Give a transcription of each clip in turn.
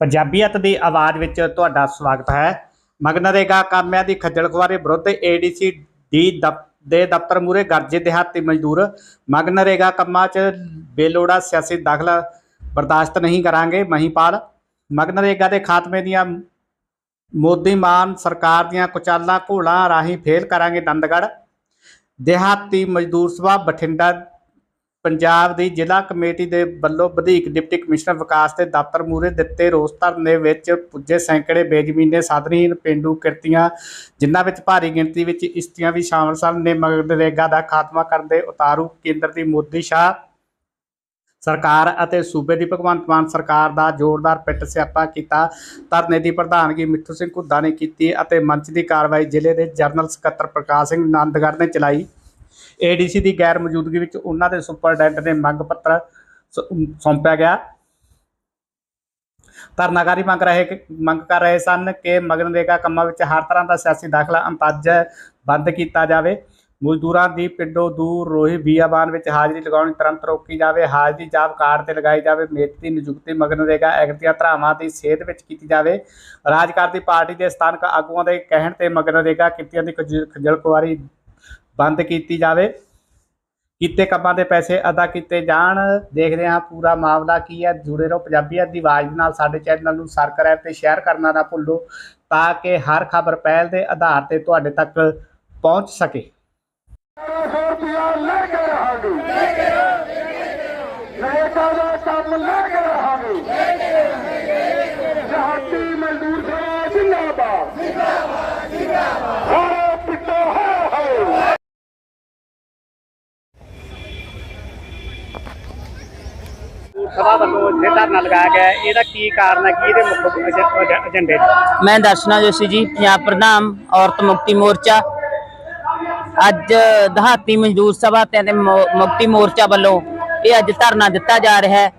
ਪੰਜਾਬੀਅਤ ਦੀ ਆਵਾਜ਼ ਵਿੱਚ ਤੁਹਾਡਾ ਸਵਾਗਤ ਹੈ। ਮਗਨਰੇਗਾ ਕਾਮਿਆਂ ਦੀ ਖੱਜਲ ਖੁਆਰੀ ਵਿਰੁੱਧ ਏਡੀਸੀ ਡੀ ਦਫ਼- ਦੇ ਦਫ਼ਤਰ ਮੂਰੇ ਗਰਜੇ ਦਿਹਾਤੀ ਮਜ਼ਦੂਰ ਮਗਨਰੇਗਾ ਕੰਮਾਂ 'ਚ ਬੇਲੋੜਾ ਸਿਆਸੀ ਦਾਖਲਾ ਬਰਦਾਸ਼ਤ ਨਹੀਂ ਕਰਾਂਗੇ, ਮਹੀਪਾਲ। ਮਗਨਰੇਗਾ ਦੇ ਖਾਤਮੇ ਦੀਆਂ ਮੋਦੀ ਮਾਨ ਸਰਕਾਰ ਦੀਆਂ ਕੁਚਾਲਾਂ ਘੋਲਾਂ ਰਾਹੀਂ ਫੇਲ ਕਰਾਂਗੇ ਦੰਦਗੜ ਦਿਹਾਤੀ ਮਜ਼ਦੂਰ ਸਭਾ ਬਠਿੰਡਾ ਪੰਜਾਬ ਦੀ ਜ਼ਿਲ੍ਹਾ ਕਮੇਟੀ ਦੇ ਵੱਲੋਂ ਵਧੀਕ ਡਿਪਟੀ ਕਮਿਸ਼ਨਰ ਵਿਕਾਸ ਦੇ ਦਫ਼ਤਰ ਮੂਹਰੇ ਦਿੱਤੇ ਰੋਸ ਧਰਨੇ ਵਿੱਚ ਪੁੱਜੇ ਸੈਂਕੜੇ ਬੇਜ਼ਮੀਨੇ ਸਾਧਨਹੀਨ ਪਿੰਡੂ ਕਿਰਤੀਆਂ, ਜਿਨ੍ਹਾਂ ਵਿੱਚ ਭਾਰੀ ਗਿਣਤੀ ਵਿੱਚ ਇਸਤੀਆਂ ਵੀ ਸ਼ਾਮਲ ਸਨ, ਨੇ ਮਗਨਰੇਗਾ ਦਾ ਖਾਤਮਾ ਕਰਨ ਦੇ ਉਤਾਰੂ ਕੇਂਦਰ ਦੀ ਮੋਦੀ ਸ਼ਾਹ ਸਰਕਾਰ ਅਤੇ ਸੂਬੇ ਦੀ ਭਗਵੰਤ ਮਾਨ ਸਰਕਾਰ ਦਾ ਜ਼ੋਰਦਾਰ ਪਿੱਟ ਸਿਆਪਾ ਕੀਤਾ। ਧਰਨੇ ਦੀ ਪ੍ਰਧਾਨਗੀ ਮਿੱਠੂ ਸਿੰਘ ਘੁੱਦਾ ਨੇ ਕੀਤੀ ਅਤੇ ਮੰਚ ਦੀ ਕਾਰਵਾਈ ਜ਼ਿਲ੍ਹੇ ਦੇ ਜਨਰਲ ਸਕੱਤਰ ਪ੍ਰਕਾਸ਼ ਸਿੰਘ ਨੰਦਗੜ੍ਹ ਨੇ ਚਲਾਈ। ਏਡੀਸੀ ਦੀ ਗੈਰ ਮੌਜੂਦਗੀ ਵਿੱਚ ਉਹਨਾਂ ਦੇ ਸੁਪਰਡੈਂਟ ਨੇ ਮੰਗ ਪੱਤਰ ਸੌਂਪਿਆ ਗਿਆ। ਧਰਨਾਕਾਰੀ ਮੰਗ ਰਹੇ ਮੰਗ ਕਰ ਰਹੇ ਸਨ ਕਿ ਮਗਨਰੇਗਾ ਕੰਮਾਂ ਵਿੱਚ ਹਰ ਤਰ੍ਹਾਂ ਦਾ ਸਿਆਸੀ ਦਾਖਲਾ ਅੰਤਾਜਾ ਬੰਦ ਕੀਤਾ ਜਾਵੇ। ਮਜ਼ਦੂਰਾਂ ਦੀ ਪਿੰਡੋਂ ਦੂਰ ਰੋਹੀ ਬੀਆਬਾਨ ਵਿੱਚ ਹਾਜ਼ਰੀ ਲਗਾਉਣੀ ਤੁਰੰਤ ਰੋਕੀ ਜਾਵੇ। ਹਾਜ਼ਰੀ ਜਾਬ ਕਾਰਡ ਤੇ ਲਗਾਈ ਜਾਵੇ। ਮੇਟ ਦੀ ਨਿਯੁਕਤੀ ਮਗਨਰੇਗਾ ਐਕਟ ਦੀਆਂ ਧਰਾਵਾਂ ਦੀ ਸਿਹਤ ਵਿੱਚ ਕੀਤੀ ਜਾਵੇ। ਰਾਜਕਾਰ ਦੀ ਪਾਰਟੀ ਦੇ ਸਥਾਨਕ ਆਗੂਆਂ ਦੇ ਕਹਿਣ ਤੇ ਮਗਨਰੇਗਾ ਕਿਰਤੀਆਂ ਦੀ ਖੱਜ- ਖੱਜਲ ਖੁਆਰੀ ਬੰਦ ਕੀਤੀ ਜਾਵੇ ਕੀਤੇ ਕੰਮਾਂ ਦੇ ਪੈਸੇ ਅਦਾ ਕੀਤੇ ਜਾਣ ਦੇਖਦੇ ਹਾਂ ਪੂਰਾ ਮਾਮਲਾ ਕੀ ਹੈ ਜੁੜੇ ਰਹੋ ਪੰਜਾਬੀਅਤ ਦੀ ਆਵਾਜ਼ ਨਾਲ ਸਾਡੇ ਚੈਨਲ ਨੂੰ ਸਬਸਕ੍ਰਾਈਬ ਤੇ ਸ਼ੇਅਰ ਕਰਨਾ ਨਾ ਭੁੱਲੋ ਤਾਂ ਕਿ ਹਰ ਖਬਰ ਪਹਿਲ ਦੇ ਆਧਾਰ ਤੇ ਤੁਹਾਡੇ ਤੱਕ ਪਹੁੰਚ ਸਕੇ ਸੌ ਰੁਪਇਆ ਲੈ ਕੇ ਰਹਾਂਗੇ ਲੈ ਕੇ ਨਰੇਗਾ ਦਾ ਕੰਮ ਲੈ ਕੇ ਰਹਾਂਗੇ ਲੈ ਕੇ ਰਹਾਂਗੇ ਜਹਾਤੀ ਮਜ਼ਦੂਰ ਸਭਾ ਜਿੰਦਾਬਾਦ ਜਿੰਦਾਬਾਦ ਜਿੰਦਾਬਾਦ ਹਾਰੇ ਪਿੱਟੋ ਹੈ ਹੈ ਸਭਾ ਵੱਲੋਂ ਇਹ ਧਰਨਾ ਲਗਾਇਆ ਗਿਆ ਇਹਦਾ ਕੀ ਕਾਰਨ ਹੈ? ਕਿ ਇਹਦੇ ਮੁੱਖ ਏਜੰਡੇ ਮੈਂ ਦਰਸ਼ਨਾ ਜੋਸ਼ੀ ਜੀ, ਪੰਜਾਬ ਪ੍ਰਧਾਨ, ਔਰਤ ਮੁਕਤੀ ਮੋਰਚਾ। ਅੱਜ ਦਹਾਤੀ ਮਜ਼ਦੂਰ ਸਭਾ ਤੇ ਮੁਕਤੀ ਮੋਰਚਾ ਵੱਲੋਂ ਇਹ ਅੱਜ ਧਰਨਾ ਦਿੱਤਾ ਜਾ ਰਿਹਾ ਹੈ।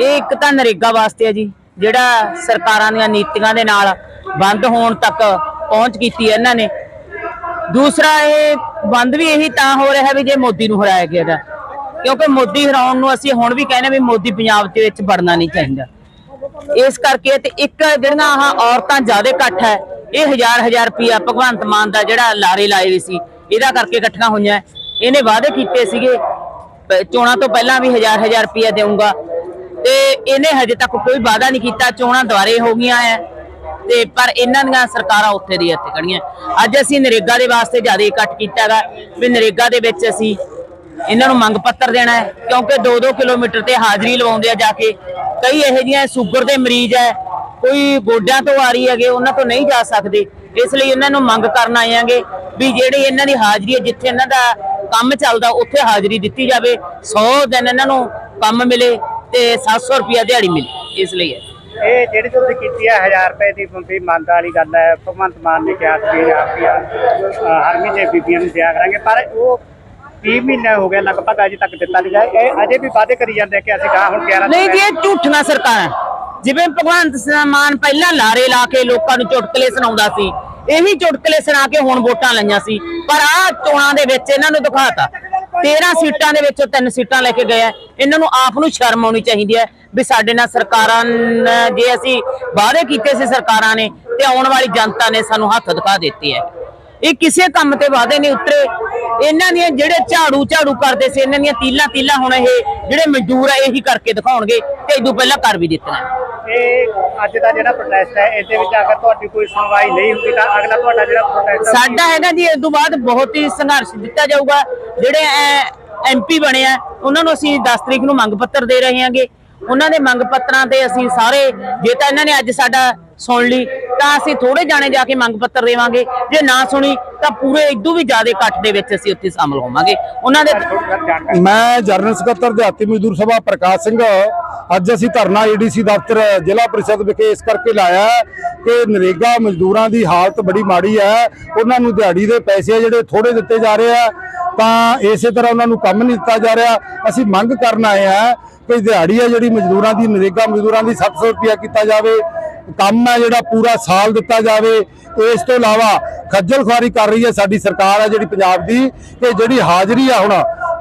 ਇਹ ਇੱਕ ਤਾਂ ਨਰੇਗਾ ਵਾਸਤੇ ਹੈ ਜੀ, ਜਿਹੜਾ ਸਰਕਾਰਾਂ ਦੀਆਂ ਨੀਤੀਆਂ ਦੇ ਨਾਲ ਬੰਦ ਹੋਣ ਤੱਕ ਪਹੁੰਚ ਕੀਤੀ ਹੈ ਇਹਨਾਂ ਨੇ। ਦੂਸਰਾ, ਇਹ ਬੰਦ ਵੀ ਇਹੀ ਤਾਂ ਹੋ ਰਿਹਾ ਵੀ ਜੇ ਮੋਦੀ ਨੂੰ ਹਰਾਇਆ ਗਿਆ ਦਾ ਕਿਉਂਕਿ ਮੋਦੀ ਹਰਾਉਣ ਨੂੰ ਅਸੀਂ ਹੁਣ ਵੀ ਕਹਿੰਦੇ ਵੀ ਮੋਦੀ ਪੰਜਾਬ ਦੇ ਵਿੱਚ ਵੜਨਾ ਨਹੀਂ ਚਾਹੀਦਾ। ਇਸ ਕਰਕੇ ਤੇ ਇੱਕ ਜਿਹੜੀਆਂ ਆਹ ਔਰਤਾਂ ਜ਼ਿਆਦਾ ਇਕੱਠ ਹੈ, ਇਹ ਹਜ਼ਾਰ ਹਜ਼ਾਰ ਰੁਪਿਆ ਭਗਵੰਤ ਮਾਨ ਦਾ ਜਿਹੜਾ ਲਾਰੇ ਲਾਏ ਵੀ ਸੀ, ਇਹਦਾ ਕਰਕੇ ਇਕੱਠੀਆਂ ਹੋਈਆਂ। ਇਹਨੇ ਵਾਅਦੇ ਕੀਤੇ ਸੀਗੇ ਚੋਣਾਂ ਤੋਂ ਪਹਿਲਾਂ ਵੀ ਹਜ਼ਾਰ ਹਜ਼ਾਰ ਰੁਪਿਆ ਦੇਊਂਗਾ। ਤੇ ਇਹਨੇ ਹਜੇ ਤੱਕ ਕੋਈ ਵਾਅਦਾ ਨਹੀਂ ਕੀਤਾ, ਚੋਣਾਂ ਦੁਆਰੇ ਹੋ ਗਈਆਂ ਐ। ਤੇ ਪਰ ਇਹਨਾਂ ਦੀਆਂ ਸਰਕਾਰਾਂ ਉੱਥੇ ਦੀ ਇੱਥੇ ਖੜੀਆਂ। ਅੱਜ ਅਸੀਂ ਨਰੇਗਾ ਦੇ ਵਾਸਤੇ ਜ਼ਿਆਦਾ ਇਕੱਠ ਕੀਤਾਗਾ ਵੀ ਨਰੇਗਾ ਦੇ ਵਿੱਚ ਅਸੀਂ ਇਹਨਾਂ ਨੂੰ ਮੰਗ ਪੱਤਰ ਦੇਣਾ ਹੈ ਕਿਉਂਕਿ 2-2 ਕਿਲੋਮੀਟਰ ਤੇ ਹਾਜ਼ਰੀ ਲਵਾਉਂਦੇ ਆ ਜਾ ਕੇ। ਕਈ ਇਹੋ ਜਿਹੀਆਂ ਸ਼ੂਗਰ ਦੇ ਮਰੀਜ਼ ਹੈ ਕੋਈ ਗੋਡਿਆਂ ਤੋਂ ਆ ਰਹੀ ਹੈਗੇ ਉਹਨਾਂ ਤੋਂ ਨਹੀਂ ਜਾ ਸਕਦੇ। ਇਸ ਲਈ ਇਹਨਾਂ ਨੂੰ ਮੰਗ ਕਰਨ ਆਏ ਆਂਗੇ ਵੀ ਜਿਹੜੀ ਇਹਨਾਂ ਦੀ ਹਾਜ਼ਰੀ ਹੈ ਜਿੱਥੇ ਇਹਨਾਂ ਦਾ ਕੰਮ ਚੱਲਦਾ ਉੱਥੇ ਹਾਜ਼ਰੀ ਦਿੱਤੀ ਜਾਵੇ। 100 ਦਿਨ ਇਹਨਾਂ ਨੂੰ ਕੰਮ ਮਿਲੇ ਤੇ 700 ਰੁਪਿਆ ਦਿਹਾੜੀ ਮਿਲੇ ਇਸ ਲਈ ਹੈ। ਇਹ ਜਿਹੜੀ ਤੁਸੀਂ ਕੀਤੀ ਹੈ 1000 ਰੁਪਏ ਦੀ ਬੰਦੀ ਮੰਗ ਵਾਲੀ ਗੱਲ ਹੈ ਭਗਵੰਤ ਮਾਨ ਨੇ ਕਿਹਾ ਸੀ 1000 ਰੁਪਇਆ ਅ, ਬੀਬੀਆਂ ਨੂੰ ਦਿਆ ਕਰਾਂਗੇ ਪਰ ਉਹ 30 ਮਹੀਨੇ ਹੋ ਗਏ ਲਗਭਗ ਅਜੇ ਤੱਕ ਦਿੱਤਾ ਨਹੀਂ ਗਿਆ। ਇਹ ਅਜੇ ਵੀ ਵਾਅਦੇ ਕਰੀ ਜਾਂਦੇ ਆ ਕਿ ਅਸੀਂ ਕਹਾ ਹੁਣ 11 ਨਹੀਂ ਜੀ ਇਹ ਝੂਠੀਆਂ ਸਰਕਾਰਾਂ। ਜਿਵੇਂ ਭਗਵੰਤ ਮਾਨ ਪਹਿਲਾਂ ਲਾਰੇ ਲਾ ਕੇ ਲੋਕਾਂ ਨੂੰ ਚੁਟਕਲੇ ਸੁਣਾਉਂਦਾ ਸੀ ਇਹੀ ਚੁਟਕਲੇ ਸੁਣਾ ਕੇ ਹੁਣ ਵੋਟਾਂ ਲਈਆਂ ਸੀ। ਪਰ ਆਹ ਚੋਣਾਂ ਦੇ ਵਿੱਚ ਇਹਨਾਂ ਨੂੰ ਦਿਖਾਤਾ। 13 ਸੀਟਾਂ ਦੇ ਵਿੱਚੋਂ ਤਿੰਨ ਸੀਟਾਂ ਲੈ ਕੇ ਗਏ ਆ। ਇਹਨਾਂ ਨੂੰ ਆਪ ਨੂੰ ਸ਼ਰਮ ਆਉਣੀ ਚਾਹੀਦੀ ਹੈ ਵੀ ਸਾਡੇ ਨਾਲ ਸਰਕਾਰਾਂ ਜੇ ਅਸੀਂ ਵਾਅਦੇ ਕੀਤੇ ਸੀ ਸਰਕਾਰਾਂ ਨੇ ਤੇ ਆਉਣ ਵਾਲੀ ਜਨਤਾ ਨੇ ਸਾਨੂੰ ਹੱਥ ਦਿਖਾ ਦਿੱਤੇ ਹੈ। ਇਹ ਕਿਸੇ ਕੰਮ ਤੇ ਵਾਅਦੇ ਨਹੀਂ ਉਤਰੇ। ਇਹਨਾਂ ਦੀਆਂ ਜਿਹੜੇ ਝਾੜੂ ਝਾੜੂ ਕਰਦੇ ਸੀ ਇਹਨਾਂ ਦੀਆਂ ਤੀਲਾਂ ਤੀਲਾਂ ਹੁਣ ਇਹ ਜਿਹੜੇ ਮਜ਼ਦੂਰ ਆ ਇਹੀ ਕਰਕੇ ਦਿਖਾਉਣਗੇ ਤੇ ਇਦੋਂ ਪਹਿਲਾਂ ਕਰ ਵੀ ਦਿੱਤੀਆਂ ਇਹ ਅੱਜ ਦਾ ਜਿਹੜਾ ਪ੍ਰੋਟੈਸਟ ਹੈ ਇਹਦੇ ਵਿੱਚ ਅਗਰ ਤੁਹਾਡੀ ਕੋਈ ਸੁਣਵਾਈ ਨਹੀਂ ਹੁੰਦੀ ਤਾਂ ਅਗਲਾ ਤੁਹਾਡਾ ਜਿਹੜਾ ਪ੍ਰੋਟੈਸਟ ਸਾਡਾ ਹੈਗਾ ਜੀ ਇਸ ਤੋਂ ਬਾਅਦ ਬਹੁਤ ਹੀ ਸੰਘਰਸ਼ ਦਿੱਤਾ ਜਾਊਗਾ। ਜਿਹੜੇ ਐਮਪੀ ਬਣੇ ਆ ਉਹਨਾਂ ਨੂੰ ਅਸੀਂ 10 ਤਰੀਕ ਨੂੰ ਮੰਗ ਪੱਤਰ ਦੇ ਰਹੇ ਹਾਂਗੇ। ਉਹਨਾਂ ਦੇ ਮੰਗ ਪੱਤਰਾਂ ਤੇ ਅਸੀਂ ਸਾਰੇ, ਜੇ ਤਾਂ ਇਹਨਾਂ ਨੇ ਅੱਜ ਸਾਡਾ ਸੁਣ ਲਈ, ਤਾਂ ਅਸੀਂ ਥੋੜੇ ਜਾਣੇ ਜਾ ਕੇ ਮੰਗ ਪੱਤਰ ਦੇਵਾਂਗੇ। ਜੇ ਨਾ ਸੁਣੀ, ਤਾਂ ਪੂਰੇ ਇਦੋਂ ਵੀ ਜ਼ਿਆਦਾ ਇਕੱਠ ਦੇ ਵਿੱਚ ਅਸੀਂ ਉੱਥੇ ਸ਼ਾਮਲ ਹੋਵਾਂਗੇ। ਉਹਨਾਂ ਦੇ ਮੈਂ ਜਨਰਲ ਸਕੱਤਰ ਦਿਹਾਤੀ ਮਜ਼ਦੂਰ ਸਭਾ ਪ੍ਰਕਾਸ਼ ਸਿੰਘ, ਅੱਜ ਅਸੀਂ ਧਰਨਾ ਏਡੀਸੀ ਦਫ਼ਤਰ, ਜ਼ਿਲ੍ਹਾ ਪ੍ਰੀਸ਼ਦ ਵਿਖੇ ਇਸ ਕਰਕੇ ਲਾਇਆ ਕਿ ਨਰੇਗਾ ਮਜ਼ਦੂਰਾਂ ਦੀ ਹਾਲਤ ਬੜੀ ਮਾੜੀ ਹੈ। ਉਹਨਾਂ ਨੂੰ ਦਿਹਾੜੀ ਦੇ ਪੈਸੇ ਜਿਹੜੇ ਥੋੜੇ ਦਿੱਤੇ ਜਾ ਰਹੇ ਆ, ਤਾਂ ਇਸੇ ਤਰ੍ਹਾਂ ਉਹਨਾਂ ਨੂੰ ਕੰਮ ਨਹੀਂ ਦਿੱਤਾ ਜਾ ਰਿਹਾ। ਅਸੀਂ ਮੰਗ ਕਰਨ ਆਏ ਆ ਕਿ ਦਿਹਾੜੀ ਹੈ ਜਿਹੜੀ ਮਜ਼ਦੂਰਾਂ ਦੀ ਨਰੇਗਾ ਮਜ਼ਦੂਰਾਂ ਦੀ 700 ਰੁਪਇਆ ਕੀਤਾ ਜਾਵੇ। ਕੰਮ ਹੈ ਜਿਹੜਾ ਪੂਰਾ ਸਾਲ ਦਿੱਤਾ ਜਾਵੇ। ਇਸ ਤੋਂ ਇਲਾਵਾ ਖੱਜਲ ਖੁਆਰੀ ਕਰ ਰਹੀ ਹੈ ਸਾਡੀ ਸਰਕਾਰ ਹੈ ਜਿਹੜੀ ਪੰਜਾਬ ਦੀ, ਕਿ ਜਿਹੜੀ ਹਾਜ਼ਰੀ ਆ ਹੁਣ,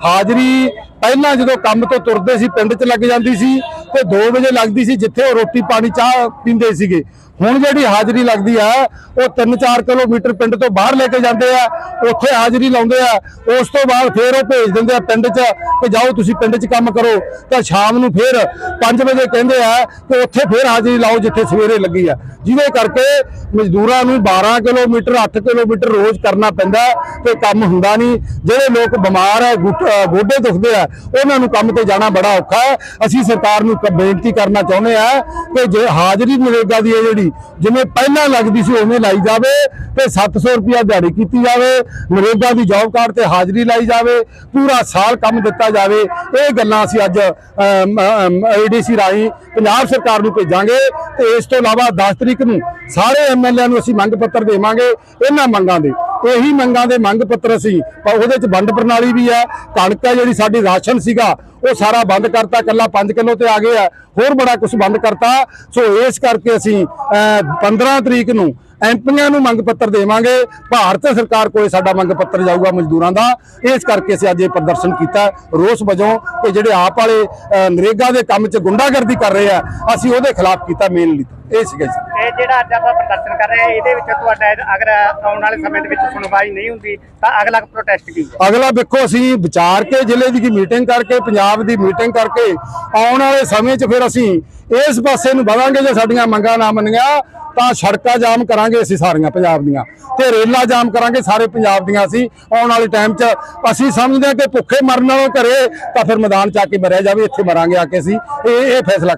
ਹਾਜ਼ਰੀ ਪਹਿਲਾਂ ਜਦੋਂ ਕੰਮ ਤੋਂ ਤੁਰਦੇ ਸੀ, ਪਿੰਡ 'ਚ ਲੱਗ ਜਾਂਦੀ ਸੀ, ਤੇ 2 ਵਜੇ ਲੱਗਦੀ ਸੀ ਜਿੱਥੇ ਉਹ ਰੋਟੀ ਪਾਣੀ ਚਾਹ ਪੀਂਦੇ ਸੀਗੇ। ਹੁਣ ਜਿਹੜੀ ਹਾਜ਼ਰੀ ਲੱਗਦੀ ਆ, ਉਹ 3-4 ਕਿਲੋਮੀਟਰ ਪਿੰਡ ਤੋਂ ਬਾਹਰ ਲੈ ਕੇ ਜਾਂਦੇ ਆ, ਉੱਥੇ ਹਾਜ਼ਰੀ ਲਾਉਂਦੇ ਆ, ਉਸ ਤੋਂ ਬਾਅਦ ਫੇਰ ਉਹ ਭੇਜ ਦਿੰਦੇ ਆ ਪਿੰਡ 'ਚ ਕਿ ਜਾਓ ਤੁਸੀਂ ਪਿੰਡ 'ਚ ਕੰਮ ਕਰੋ। ਤਾਂ ਸ਼ਾਮ ਨੂੰ ਫੇਰ 5 ਵਜੇ ਕਹਿੰਦੇ ਆ ਕਿ ਉੱਥੇ ਫੇਰ ਹਾਜ਼ਰੀ ਲਾਓ ਜਿੱਥੇ ਸਵੇਰੇ ਲੱਗੀ ਆ। ਜਿਹਦੇ ਕਰਕੇ ਮਜ਼ਦੂਰਾਂ ਨੂੰ 12 ਕਿਲੋਮੀਟਰ 8 ਕਿਲੋਮੀਟਰ ਰੋਜ਼ ਕਰਨਾ ਪੈਂਦਾ ਤੇ ਕੰਮ ਹੁੰਦਾ ਨਹੀਂ। ਜਿਹੜੇ ਲੋਕ ਬਿਮਾਰ ਹੈ ਗੁੱਟ- ਗੋਡੇ ਦੁਖਦੇ ਆ, ਉਹਨਾਂ ਨੂੰ ਕੰਮ ਤੇ ਜਾਣਾ ਬੜਾ ਔਖਾ ਹੈ। ਅਸੀਂ ਸਰਕਾਰ ਨੂੰ ਇੱਕ ਬੇਨਤੀ ਕਰਨਾ ਚਾਹੁੰਦੇ ਆ ਕਿ ਜੇ ਹਾਜ਼ਰੀ ਨਰੇਗਾ ਦੀ ਹੈ ਜਿਹੜੀ ਜਿਵੇਂ ਪਹਿਲਾਂ ਲੱਗਦੀ ਸੀ ਉਵੇਂ ਲਾਈ ਜਾਵੇ ਤੇ 700 ਰੁਪਿਆ ਦਿਹਾੜੀ ਕੀਤੀ ਜਾਵੇ, ਨਰੇਗਾ ਦੀ ਜੌਬ ਕਾਰਡ ਤੇ ਹਾਜ਼ਰੀ ਲਾਈ ਜਾਵੇ, ਪੂਰਾ ਸਾਲ ਕੰਮ ਦਿੱਤਾ ਜਾਵੇ। ਇਹ ਗੱਲਾਂ ਅਸੀਂ ਅੱਜ ਏਡੀਸੀ ਰਾਹੀਂ ਪੰਜਾਬ ਸਰਕਾਰ ਨੂੰ ਭੇਜਾਂਗੇ ਤੇ ਇਸ ਤੋਂ ਇਲਾਵਾ 10 ਤਰੀਕ ਨੂੰ ਸਾਰੇ ਐਮਐਲਏ ਨੂੰ ਅਸੀਂ ਮੰਗ ਪੱਤਰ ਦੇਵਾਂਗੇ, ਇਹਨਾਂ ਮੰਗਾਂ ਦੇ। ਇਹੀ ਮੰਗਾਂ ਦੇ ਮੰਗ ਪੱਤਰ ਅਸੀਂ ਪਰ ਉਹਦੇ ਚ ਵੰਡ ਪ੍ਰਣਾਲੀ ਵੀ ਹੈ ਕਣਕ ਹੈ ਜਿਹੜੀ ਸਾਡੀ ਰਾਸ਼ਨ ਸੀਗਾ ਉਹ ਸਾਰਾ ਬੰਦ ਕਰਤਾ ਕੱਲਾ 5 ਕਿਲੋ ਤੇ ਆ ਗਏ ਆ ਹੋਰ ਬੜਾ ਕੁਝ ਬੰਦ ਕਰਤਾ। ਸੋ ਇਸ ਕਰਕੇ ਅਸੀਂ ਅਹ, 15 ਤਰੀਕ ਨੂੰ ਐਮਪੀਆਂ ਨੂੰ ਮੰਗ ਪੱਤਰ ਦੇਵਾਂਗੇ। ਭਾਰਤ ਸਰਕਾਰ ਕੋਲੇ ਸਾਡਾ ਮੰਗ ਪੱਤਰ ਜਾਊਗਾ ਮਜ਼ਦੂਰਾਂ ਦਾ। ਇਸ ਕਰਕੇ ਅਸੀਂ ਅੱਜ ਇਹ ਪ੍ਰਦਰਸ਼ਨ ਕੀਤਾ। ਰੋਸ ਵਜੋਂ ਕਿ ਜਿਹੜੇ ਆਪ ਵਾਲੇ ਨਰੇਗਾ ਦੇ ਕੰਮ 'ਚ ਗੁੰਡਾਗਰਦੀ ਕਰ ਰਹੇ ਆ ਅਸੀਂ ਉਹਦੇ ਖਿਲਾਫ ਕੀਤਾ ਮੇਨਲੀ ਇਹ ਸੀਗਾ ਜੀ। ਇਹ ਜਿਹੜਾ ਅੱਜ ਆਪਾਂ ਪ੍ਰਦਰਸ਼ਨ ਕਰ ਰਹੇ ਹਾਂ ਇਹਦੇ ਵਿੱਚ ਤੁਹਾਡਾ ਅਗਰ ਆਉਣ ਵਾਲੇ ਸਮੇਂ ਦੇ ਵਿੱਚ ਸੁਣਵਾਈ ਨਹੀਂ ਹੁੰਦੀ ਤਾਂ ਅਗਲਾ ਪ੍ਰੋਟੈਸਟ ਕੀ ਹੈ ਅਗਲਾ ਵੇਖੋ ਅਸੀਂ ਵਿਚਾਰ ਕੇ ਜ਼ਿਲ੍ਹੇ ਦੀ ਮੀਟਿੰਗ ਕਰਕੇ ਪੰਜਾਬ ਦੀ ਮੀਟਿੰਗ ਕਰਕੇ ਆਉਣ ਵਾਲੇ ਸਮੇਂ 'ਚ ਫਿਰ ਅਸੀਂ ਇਸ ਪਾਸੇ ਨੂੰ ਵਧਾਂਗੇ ਜੇ ਸਾਡੀਆਂ ਮੰਗਾਂ ਨਾ ਮੰਨੀਆਂ ਤਾਂ ਸੜਕਾਂ ਜਾਮ ਕਰਾਂਗੇ ਅਸੀਂ ਸਾਰੀਆਂ ਪੰਜਾਬ ਦੀਆਂ। ਤੇ ਰੇਲਾਂ ਜਾਮ ਕਰਾਂਗੇ ਸਾਰੇ ਪੰਜਾਬ ਦੀਆਂ ਅਸੀਂ ਆਉਣ ਵਾਲੇ ਟਾਈਮ 'ਚ। ਅਸੀਂ ਸਮਝਦੇ ਹਾਂ ਕਿ ਭੁੱਖੇ ਮਰਨ ਨਾਲੋਂ ਘਰੇ ਤਾਂ ਫਿਰ ਮੈਦਾਨ 'ਚ ਆ ਕੇ ਮਰਿਆ ਜਾਵੇ ਇੱਥੇ ਮਰਾਂਗੇ ਆ ਕੇ ਅਸੀਂ। ਇਹ ਇਹ ਫੈਸਲਾ